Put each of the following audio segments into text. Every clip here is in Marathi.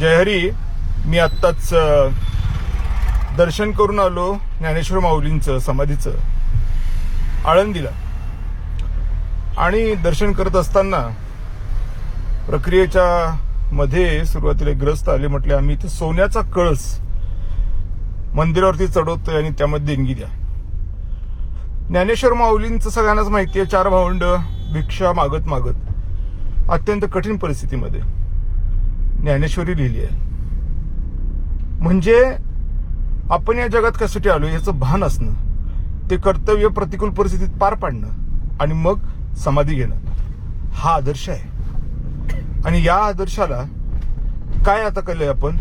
जयहरी मी आत्ताच दर्शन करून आलो ज्ञानेश्वर माऊलींचं समाधीचं. आळंदीला. आणि दर्शन करत असताना प्रक्रियेच्या मध्ये सुरुवातीला एक ग्रस्त आले म्हटले आम्ही इथे सोन्याचा कळस मंदिरावरती चढवतोय आणि त्यामध्ये देणगी द्या. ज्ञानेश्वर माऊलींचं सगळ्यांनाच माहिती आहे चार भावंड भिक्षा मागत मागत अत्यंत कठीण परिस्थितीमध्ये. ज्ञानेश्वरी लिहिली आहे. म्हणजे आपण या जगात कशासाठी आलो याचं भान असणं ते कर्तव्य प्रतिकूल परिस्थितीत पार पाडणं आणि मग समाधी घेणं हा आदर्श आहे. आणि या आदर्शाला काय आता केलंय आपण?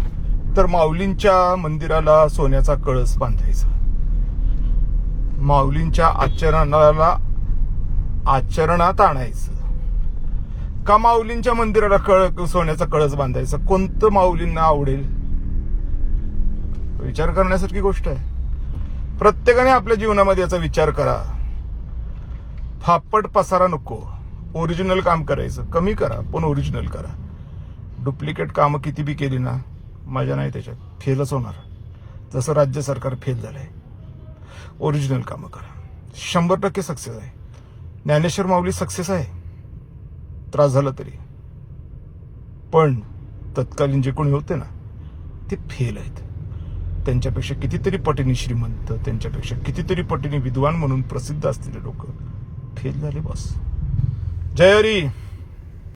तर माऊलींच्या मंदिराला सोन्याचा कळस बांधायचा. माऊलींच्या आचरणाला आचरणात आणायचं. का माऊलींच्या मंदिराला कळ सोन्याचा कळस बांधायचा? कोणतं माऊलींना आवडेल? विचार करण्यासारखी गोष्ट आहे. प्रत्येकाने आपल्या जीवनामध्ये याचा विचार करा. फापट पसारा नको. ओरिजिनल काम करायचं. कमी करा पण ओरिजिनल करा. डुप्लिकेट कामं किती बी केली ना मजा नाही त्याच्यात. फेलच होणार. जसं राज्य सरकार फेल झालंय. ओरिजिनल कामं करा. शंभर टक्के सक्सेस आहे. ज्ञानेश्वर माऊली सक्सेस आहे. त्रास झाला तरी. पण तत्कालीन जे कोणी होते ना ते फेल आहेत. त्यांच्यापेक्षा कितीतरी पटीने श्रीमंत त्यांच्यापेक्षा कितीतरी पटीने विद्वान म्हणून प्रसिद्ध असलेले लोक फेल झाले बस. जय हरी!